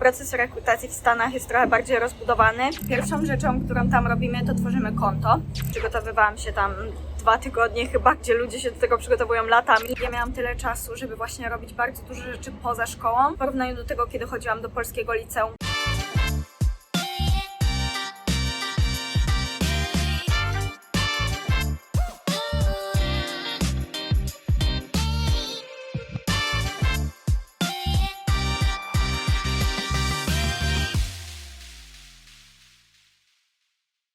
proces rekrutacji w Stanach jest trochę bardziej rozbudowany. Pierwszą rzeczą, którą tam robimy, to tworzymy konto. Przygotowywałam się tam dwa tygodnie chyba, gdzie ludzie się do tego przygotowują latami. Ja miałam tyle czasu, żeby właśnie robić bardzo dużo rzeczy poza szkołą, w porównaniu do tego, kiedy chodziłam do polskiego liceum.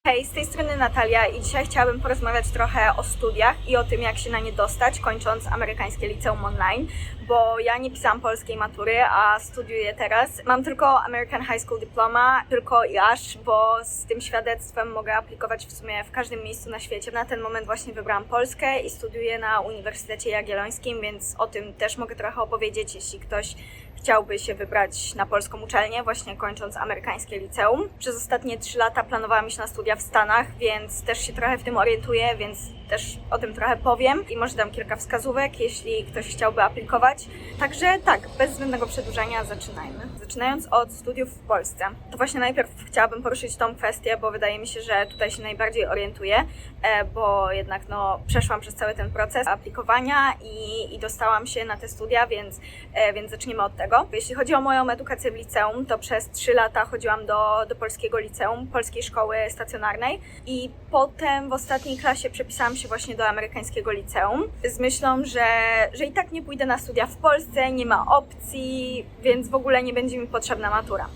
Hej, z tej strony Natalia i dzisiaj chciałabym porozmawiać trochę o studiach i o tym, jak się na nie dostać, kończąc amerykańskie liceum online, bo ja nie pisałam polskiej matury, a studiuję teraz. Mam tylko American High School Diploma, tylko i aż, bo z tym świadectwem mogę aplikować w sumie w każdym miejscu na świecie. Na ten moment właśnie wybrałam Polskę i studiuję na Uniwersytecie Jagiellońskim, więc o tym też mogę trochę opowiedzieć, jeśli ktoś chciałby się wybrać na polską uczelnię, właśnie kończąc amerykańskie liceum. Przez ostatnie trzy lata planowałam iść na studia w Stanach, więc też się trochę w tym orientuję, więc też o tym trochę powiem i może dam kilka wskazówek, jeśli ktoś chciałby aplikować. Także tak, bez zbędnego przedłużania zaczynajmy. Zaczynając od studiów w Polsce, to właśnie najpierw chciałabym poruszyć tą kwestię, bo wydaje mi się, że tutaj się najbardziej orientuję, e, bo jednak no, przeszłam przez cały ten proces aplikowania i, i dostałam się na te studia, więc, e, więc zaczniemy od tego. Jeśli chodzi o moją edukację w liceum, to przez 3 lata chodziłam do, do polskiego liceum, polskiej szkoły stacjonarnej i potem w ostatniej klasie przepisałam się właśnie do amerykańskiego liceum z myślą, że, że i tak nie pójdę na studia w Polsce, nie ma opcji, więc w ogóle nie będzie mi potrzebna matura.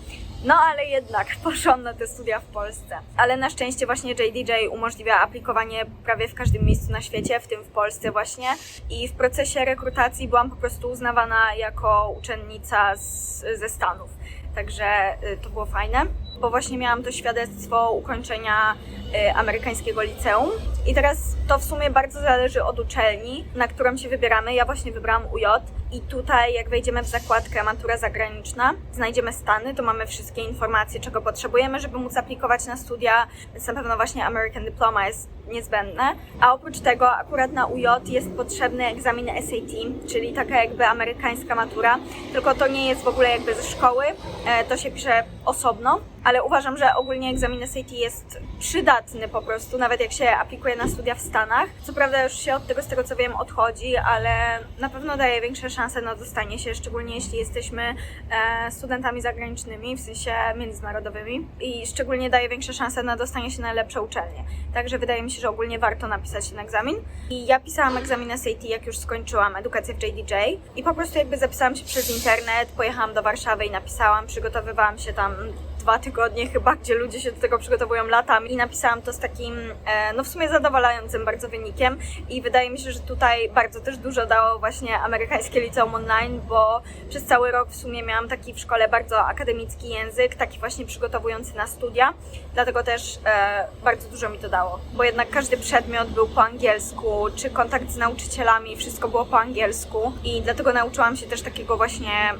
No ale jednak poszłam na te studia w Polsce. Ale na szczęście właśnie JDJ umożliwia aplikowanie prawie w każdym miejscu na świecie, w tym w Polsce właśnie. I w procesie rekrutacji byłam po prostu uznawana jako uczennica z, ze Stanów. Także y, to było fajne, bo właśnie miałam to świadectwo ukończenia y, amerykańskiego liceum. I teraz to w sumie bardzo zależy od uczelni, na którą się wybieramy. Ja właśnie wybrałam UJ i tutaj jak wejdziemy w zakładkę matura zagraniczna, znajdziemy Stany, to mamy wszystkie informacje, czego potrzebujemy, żeby móc aplikować na studia, więc na pewno właśnie American Diploma jest niezbędne. A oprócz tego akurat na UJ jest potrzebny egzamin SAT, czyli taka jakby amerykańska matura, tylko to nie jest w ogóle jakby ze szkoły, e, to się pisze osobno, ale uważam, że ogólnie egzamin SAT jest przydatny po prostu, nawet jak się aplikuje na studia w Stanach. Co prawda już się od tego, z tego co wiem, odchodzi, ale na pewno daje większe szanse na dostanie się, szczególnie jeśli jesteśmy e, studentami zagranicznymi, w sensie międzynarodowymi i szczególnie daje większe szanse na dostanie się na lepsze uczelnie. Także wydaje mi się, że ogólnie warto napisać ten egzamin. I ja pisałam egzamin SAT, jak już skończyłam edukację w JDJ i po prostu jakby zapisałam się przez internet, pojechałam do Warszawy i napisałam, przygotowywałam się tam dwa tygodnie chyba, gdzie ludzie się do tego przygotowują latami i napisałam to z takim, e, no w sumie zadowalającym bardzo wynikiem i wydaje mi się, że tutaj bardzo też dużo dało właśnie amerykańskie liceum online, bo przez cały rok w sumie miałam taki w szkole bardzo akademicki język, taki właśnie przygotowujący na studia, dlatego też e, bardzo dużo mi to dało, bo jednak każdy przedmiot był po angielsku, czy kontakt z nauczycielami, wszystko było po angielsku i dlatego nauczyłam się też takiego właśnie mm,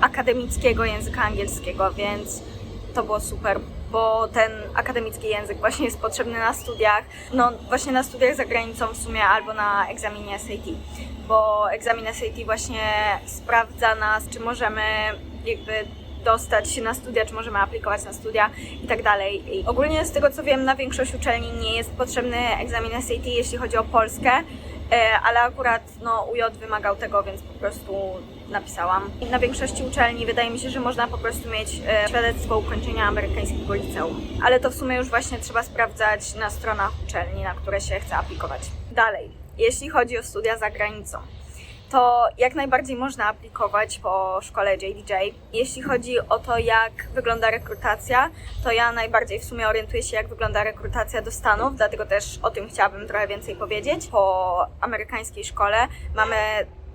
akademickiego języka angielskiego, więc to było super, bo ten akademicki język właśnie jest potrzebny na studiach, no właśnie na studiach za granicą w sumie albo na egzaminie SAT, bo egzamin SAT właśnie sprawdza nas, czy możemy jakby dostać się na studia, czy możemy aplikować na studia i tak dalej. I ogólnie z tego co wiem, na większość uczelni nie jest potrzebny egzamin SAT, jeśli chodzi o Polskę, ale akurat no, UJ wymagał tego, więc po prostu napisałam. I na większości uczelni wydaje mi się, że można po prostu mieć e, świadectwo ukończenia amerykańskiego liceum. Ale to w sumie już właśnie trzeba sprawdzać na stronach uczelni, na które się chce aplikować. Dalej, jeśli chodzi o studia za granicą to jak najbardziej można aplikować po szkole JDJ. Jeśli chodzi o to, jak wygląda rekrutacja, to ja najbardziej w sumie orientuję się, jak wygląda rekrutacja do Stanów, dlatego też o tym chciałabym trochę więcej powiedzieć. Po amerykańskiej szkole mamy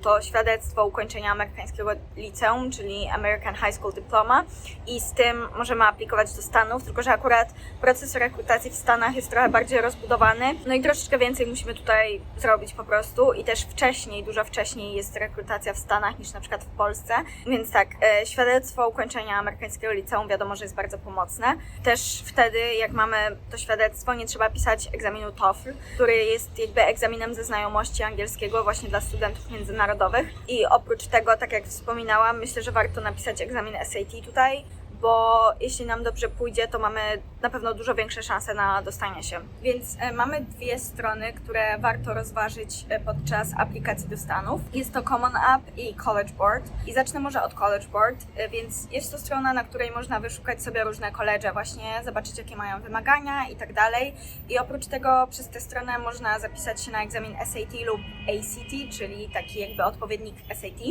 to świadectwo ukończenia amerykańskiego liceum, czyli American High School Diploma i z tym możemy aplikować do Stanów, tylko że akurat proces rekrutacji w Stanach jest trochę bardziej rozbudowany, no i troszeczkę więcej musimy tutaj zrobić po prostu i też wcześniej, dużo wcześniej jest rekrutacja w Stanach niż na przykład w Polsce, więc tak, e, świadectwo ukończenia amerykańskiego liceum wiadomo, że jest bardzo pomocne. Też wtedy, jak mamy to świadectwo, nie trzeba pisać egzaminu TOEFL, który jest jakby egzaminem ze znajomości angielskiego właśnie dla studentów międzynarodowych międzynarodowych. I oprócz tego, tak jak wspominałam, myślę, że warto napisać egzamin SAT tutaj, bo jeśli nam dobrze pójdzie, to mamy na pewno dużo większe szanse na dostanie się. Więc e, mamy dwie strony, które warto rozważyć e, podczas aplikacji do Stanów. Jest to Common App i College Board. I zacznę może od College Board, e, więc jest to strona, na której można wyszukać sobie różne koledże, właśnie zobaczyć jakie mają wymagania i tak dalej. I oprócz tego przez tę stronę można zapisać się na egzamin SAT lub ACT, czyli taki jakby odpowiednik SAT.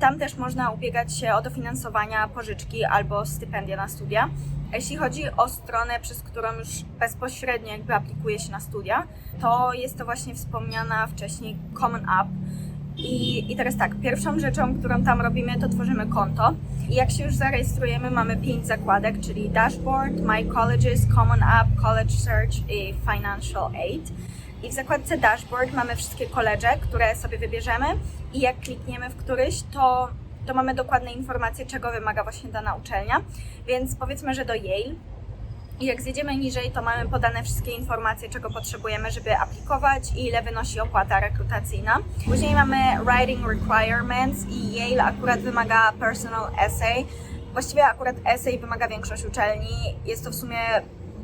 Tam też można ubiegać się o dofinansowania, pożyczki albo stypendia na studia. A Jeśli chodzi o stronę, przez którą już bezpośrednio jakby aplikuje się na studia, to jest to właśnie wspomniana wcześniej Common App. I, I teraz tak, pierwszą rzeczą, którą tam robimy, to tworzymy konto. I jak się już zarejestrujemy, mamy pięć zakładek, czyli Dashboard, My Colleges, Common App, College Search i Financial Aid. I w zakładce Dashboard mamy wszystkie koledże, które sobie wybierzemy i jak klikniemy w któryś, to, to mamy dokładne informacje, czego wymaga właśnie dana uczelnia. Więc powiedzmy, że do Yale. I jak zjedziemy niżej, to mamy podane wszystkie informacje, czego potrzebujemy, żeby aplikować i ile wynosi opłata rekrutacyjna. Później mamy Writing Requirements i Yale akurat wymaga Personal Essay. Właściwie akurat essay wymaga większość uczelni. Jest to w sumie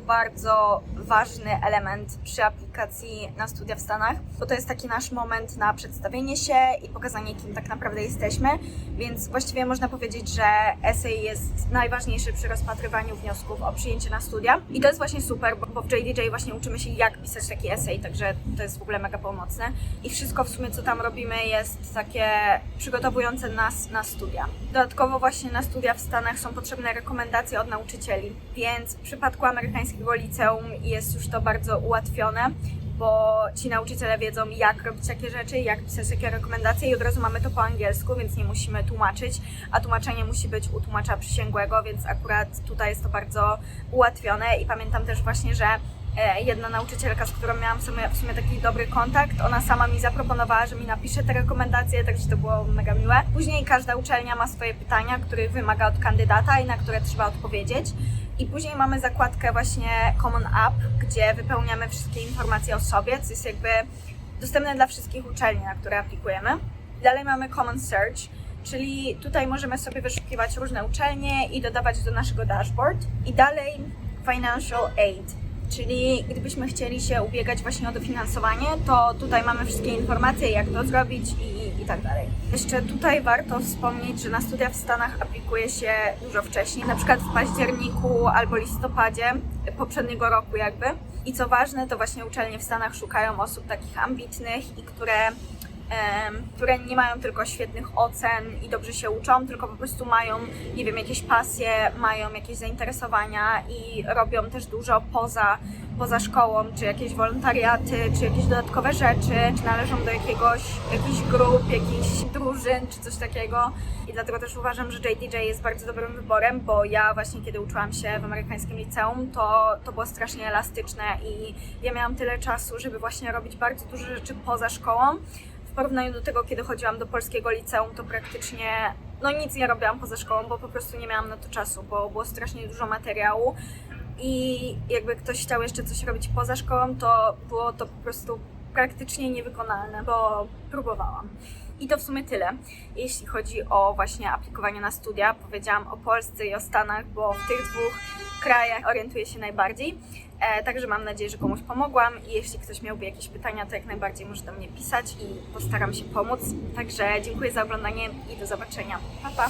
bardzo ważny element przy aplikacji na studia w Stanach, bo to jest taki nasz moment na przedstawienie się i pokazanie, kim tak naprawdę jesteśmy, więc właściwie można powiedzieć, że essay jest najważniejszy przy rozpatrywaniu wniosków o przyjęcie na studia. I to jest właśnie super, bo- w JDJ właśnie uczymy się, jak pisać taki essay, także to jest w ogóle mega pomocne. I wszystko w sumie, co tam robimy, jest takie przygotowujące nas na studia. Dodatkowo właśnie na studia w Stanach są potrzebne rekomendacje od nauczycieli, więc w przypadku amerykańskiego liceum jest już to bardzo ułatwione, bo ci nauczyciele wiedzą, jak robić takie rzeczy, jak pisać takie rekomendacje i od razu mamy to po angielsku, więc nie musimy tłumaczyć, a tłumaczenie musi być u tłumacza przysięgłego, więc akurat tutaj jest to bardzo ułatwione i pamiętam też właśnie, że e, jedna nauczycielka, z którą miałam w sumie, w sumie taki dobry kontakt, ona sama mi zaproponowała, że mi napisze te rekomendacje, także to było mega miłe. Później każda uczelnia ma swoje pytania, których wymaga od kandydata i na które trzeba odpowiedzieć. I później mamy zakładkę właśnie Common App, gdzie wypełniamy wszystkie informacje o sobie, co jest jakby dostępne dla wszystkich uczelni, na które aplikujemy. Dalej mamy Common Search, czyli tutaj możemy sobie wyszukiwać różne uczelnie i dodawać do naszego dashboard. I dalej Financial Aid, czyli gdybyśmy chcieli się ubiegać właśnie o dofinansowanie, to tutaj mamy wszystkie informacje, jak to zrobić i, tak dalej. Jeszcze tutaj warto wspomnieć, że na studia w Stanach aplikuje się dużo wcześniej, na przykład w październiku albo listopadzie poprzedniego roku jakby. I co ważne, to właśnie uczelnie w Stanach szukają osób takich ambitnych i które które nie mają tylko świetnych ocen i dobrze się uczą, tylko po prostu mają, nie wiem, jakieś pasje, mają jakieś zainteresowania i robią też dużo poza, poza szkołą, czy jakieś wolontariaty, czy jakieś dodatkowe rzeczy, czy należą do jakiegoś, jakichś grup, jakichś drużyn, czy coś takiego. I dlatego też uważam, że JDJ jest bardzo dobrym wyborem, bo ja właśnie kiedy uczyłam się w amerykańskim liceum, to, to było strasznie elastyczne i ja miałam tyle czasu, żeby właśnie robić bardzo dużo rzeczy poza szkołą, porównaniu do tego, kiedy chodziłam do polskiego liceum, to praktycznie no nic nie robiłam poza szkołą, bo po prostu nie miałam na to czasu, bo było strasznie dużo materiału i jakby ktoś chciał jeszcze coś robić poza szkołą, to było to po prostu praktycznie niewykonalne, bo próbowałam. I to w sumie tyle, jeśli chodzi o właśnie aplikowanie na studia. Powiedziałam o Polsce i o Stanach, bo w tych dwóch krajach orientuję się najbardziej. E, także mam nadzieję, że komuś pomogłam i jeśli ktoś miałby jakieś pytania, to jak najbardziej może do mnie pisać i postaram się pomóc. Także dziękuję za oglądanie i do zobaczenia. Pa, pa!